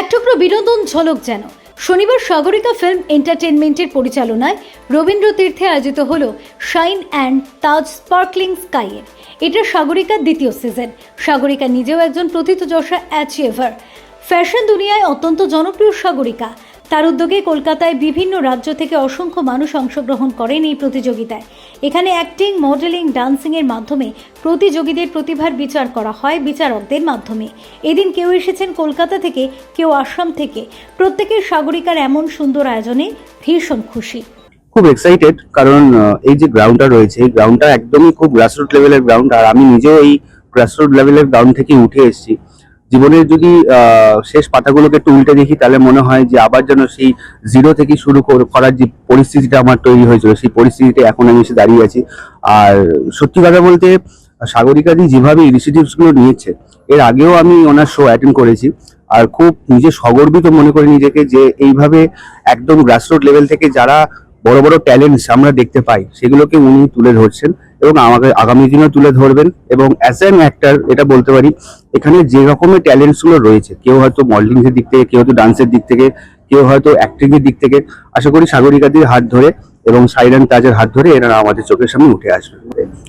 এক টুকরো বিনোদন ঝলক যেন। শনিবার সাগরিকা ফিল্ম এন্টারটেনমেন্টের পরিচালনায় রবীন্দ্র তীর্থে আয়োজিত হল শাইন অ্যান্ড তাজ স্পার্কলিং স্কাইয়ের। এটা সাগরিকার দ্বিতীয় সিজন। সাগরিকা নিজেও একজন প্রথিতযশা অ্যাচিয়েভার। ফ্যাশন দুনিয়ায় অত্যন্ত জনপ্রিয় সাগরিকা। তার উদ্যোগে কলকাতায় বিভিন্ন রাজ্য থেকে অসংখ্য মানুষ অংশগ্রহণ করেন এই প্রতিযোগিতায়। এখানে অ্যাক্টিং মডেলিং ডান্সিংয়ের মাধ্যমে প্রতিযোগীদের প্রতিভার বিচার করা হয় বিচারকদের মাধ্যমে। এদিন কেউ এসেছেন কলকাতা থেকে, কেউ আসাম থেকে। প্রত্যেকের সাগরিকার এমন সুন্দর আয়োজনে ভীষণ খুশি। খুব এক্সাইটেড কারণ এই যে গ্রাউন্ডটা রয়েছে, এই গ্রাউন্ডটা একদমই খুব গ্রাসরুট লেভেলের গ্রাউন্ড আর আমি নিজেও এই গ্রাসরুট লেভেলের গ্রাউন্ড থেকে উঠে এসেছি। জীবনের যদি শেষ পাতাগুলোকে একটু উল্টে দেখি, তাহলে মনে হয় যে আবার যেন সেই জিরো থেকে শুরু কর- করার যে পরিস্থিতিটা আমার তৈরি হয়েছিল, সেই পরিস্থিতিতে এখন আমি এসে দাঁড়িয়ে আছি। আর সত্যি কথা বলতে সাগরিকাদি যেভাবে ইনিশিয়েটিভসগুলো নিয়েছে, এর আগেও আমি ওনার শো অ্যাটেন্ড করেছি। আর খুব নিজে সগর্বিত মনে করি নিজেকে যে এইভাবে একদম গ্রাসরুট লেভেল থেকে যারা বড় বড় ট্যালেন্টস আমরা দেখতে পাই, সেগুলোকে উনি তুলে ধরছেন এবং আমাকে আগামী দিনেও তুলে ধরবেন এবং অ্যাজ অ্যান অ্যাক্টার এটা বলতে পারি, এখানে যে রকমের ট্যালেন্টসগুলো রয়েছে, কেউ হয়তো মডেলিং এর দিক থেকে, কেউ হয়তো ডান্সের দিক থেকে, কেউ হয়তো অ্যাক্টিং এর দিক থেকে, আশা করি সাগরিকাদের হাত ধরে এবং সাইরান তাজের হাত ধরে এরা আমাদের চোখের সামনে উঠে আসবে।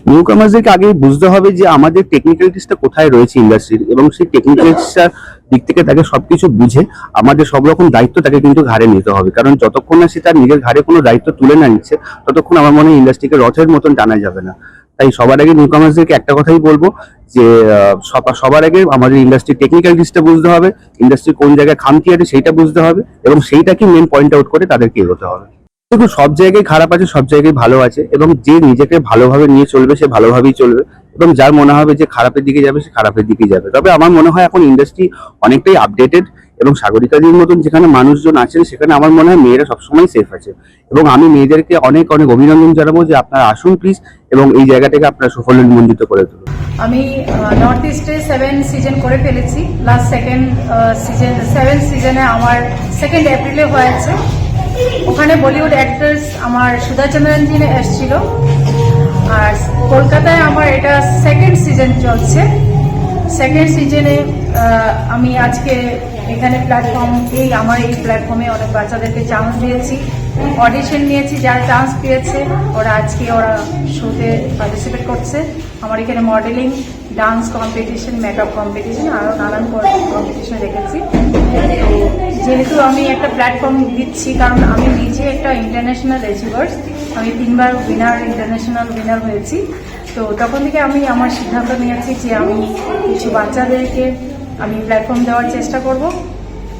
নিউ কামার্সদেরকে আগে বুঝতে হবে যে আমাদের টেকনিক্যালিটিসটা কোথায় রয়েছে ইন্ডাস্ট্রির এবং সেই টেকনিক্যালিটিসটার দিক থেকে তাকে সবকিছু বুঝে আমাদের সব রকম দায়িত্ব তাকে কিন্তু ঘাড়ে নিতে হবে। কারণ যতক্ষণ না সে তার নিজের ঘাড়ে কোনো দায়িত্ব তুলে না নিচ্ছে, ততক্ষণ আমার মনে হয় ইন্ডাস্ট্রিকে রথের মতন টানা যাবে না। তাই সবার আগে নিউ কামার্সদেরকে একটা কথাই বলব যে সবার আগে আমাদের ইন্ডাস্ট্রি টেকনিক্যাল দিকটা বুঝতে হবে ইন্ডাস্ট্রি কোন জায়গায় খামতি আছে সেইটা বুঝতে হবে এবং সেইটাকে মেন পয়েন্ট আউট করে তাদেরকে এগোতে হবে। দেখুন, সব জায়গায় খারাপ আছে, সব জায়গায় ভালো আছে এবং যে নিজেকে ভালোভাবে নিয়ে চলবে, সে ভালোভাবেই চলবে। এবং যার মনে হবে যে খারাপের দিকে যাবে, সে খারাপের দিকে যাবে। তবে আমার মনে হয় এখন ইন্ডাস্ট্রি অনেকটাই আপডেটেড এবং সাগরিকাদির মতন যেখানে মানুষজন আছেন, সেখানে আমার মনে হয় মেয়েরা সবসময় সেফ আছে। এবং আমি মেয়েদেরকে অনেক অনেক অভিনন্দন জানাব যে আপনারা আসুন প্লিজ এবং এই জায়গাটাকে আপনারা সুফলমণ্ডিত করে তুলুন। আমি নর্থ ইস্টে সেভেন সিজন করে ফেলেছি। লাস্ট সেকেন্ড সিজন সেভেন সিজনে আমার সেকেন্ড এপ্রিলে হয়েছে। ওখানে বলিউড অ্যাক্টার্স আমার সুধা চন্দ্রনজি এসেছিল। আর কলকাতায় আমার এটা সেকেন্ড সিজন চলছে। সেকেন্ড সিজনে আমি আজকে এখানে প্ল্যাটফর্ম এই আমার এই প্ল্যাটফর্মে অনেক বাচ্চাদেরকে চান্স দিয়েছি। অডিশন নিয়েছি যারা চান্স পেয়েছে, ওরা আজকে ওরা শোতে পার্টিসিপেট করছে। আমার এখানে modelling dance competition makeup competition আরও নানান কম্পিটিশন রেখেছি যেহেতু আমি একটা প্ল্যাটফর্ম দিচ্ছি, কারণ আমি নিজে একটা ইন্টারন্যাশনাল অ্যাচিভার্স আমি তিনবার উইনার ইন্টারন্যাশনাল উইনার হয়েছি। তো তখন থেকে আমি আমার সিদ্ধান্ত নিয়েছি যে আমি কিছু বাচ্চাদেরকে আমি প্ল্যাটফর্ম দেওয়ার চেষ্টা করব।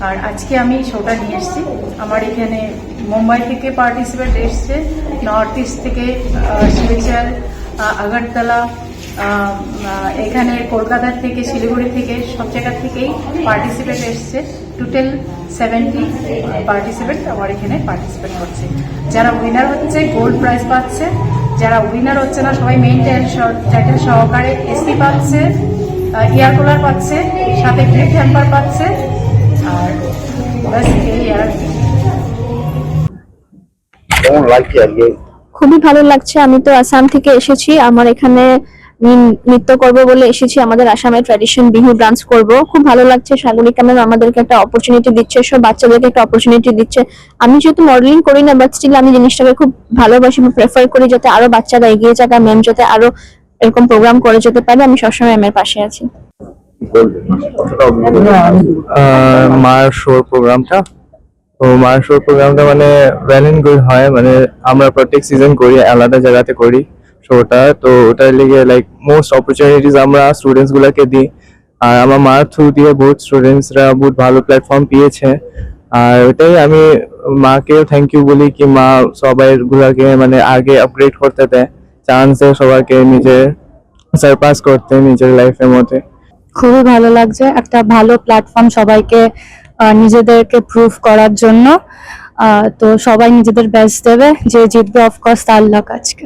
আর আজকে আমি শোটা নিয়ে এসেছি। আমার এখানে মুম্বাই থেকে পার্টিসিপেট এসছে নর্থ ইস্ট থেকে শিলচর আগরতলা এখানে কলকাতার থেকে শিলিগুড়ি থেকে সব জায়গা থেকেই পার্টিসিপেট এসছে। টোটাল সেভেন্টি পার্টিসিপেট আমার এখানে পার্টিসিপেট করছে যারা উইনার হচ্ছে গোল্ড প্রাইজ পাচ্ছে। যারা উইনার হচ্ছে না সবাই মেইন টাইটেল সহকারে এসি পাচ্ছে ইয়ার কুলার পাচ্ছে সাথে গ্রিপ হ্যাম্পার পাচ্ছে আর ব্যাস এই আর কেমন লাগছে আজকে? খুবই ভালো লাগছে। আমি তো আসাম থেকে এসেছি। আমার এখানে নৃত্য করব বলে এসেছি। আমাদের আসামের ট্র্যাডিশন বিহু ডান্স করব। খুব ভালো লাগছে। সাগরিকা ম্যাম আমাদেরকে একটা অপরচুনিটি দিচ্ছে, সব বাচ্চাদেরকে একটা অপরচুনিটি দিচ্ছে। আমি যেহেতু মডেলিং করি না বাট স্টিল আমি জিনিসটাকে খুব ভালোবাসি প্রেফার করি যাতে আরও বাচ্চারা এগিয়ে যাক আর ম্যাম যাতে আরও এরকম প্রোগ্রাম করে যেতে পারে। আমি সবসময় ম্যামের পাশে আছি। মার শোর প্রোগ্রামটা তো মার শোর প্রোগ্রামটা মানে ওয়েল গুড হয়। মানে আমরা প্রত্যেক সিজন করি, আলাদা জায়গাতে করি। শোটা তো ওটার লিগে লাইক মোস্ট অপরচুনিটিস আমরা স্টুডেন্টস গুলাকে দিই। আর আমার মার থ্রু দিয়ে বহুত স্টুডেন্টসরা বহুত ভালো প্ল্যাটফর্ম পেয়েছে। আর ওটাই আমি মাকেও থ্যাংক ইউ বলি কি মা সবাই গুলাকে মানে আগে আপগ্রেড করতে দেয় চান্স দেয় সবাইকে নিজের সারপাস করতে নিজের লাইফের মধ্যে। খুবই ভালো লাগছে একটা ভালো প্ল্যাটফর্ম সবাইকে নিজেদেরকে প্রুভ করার জন্য। তো সবাই নিজেদের বেস্ট দেবে। যে জিতবে অফকোর্স তার লাক আজকে।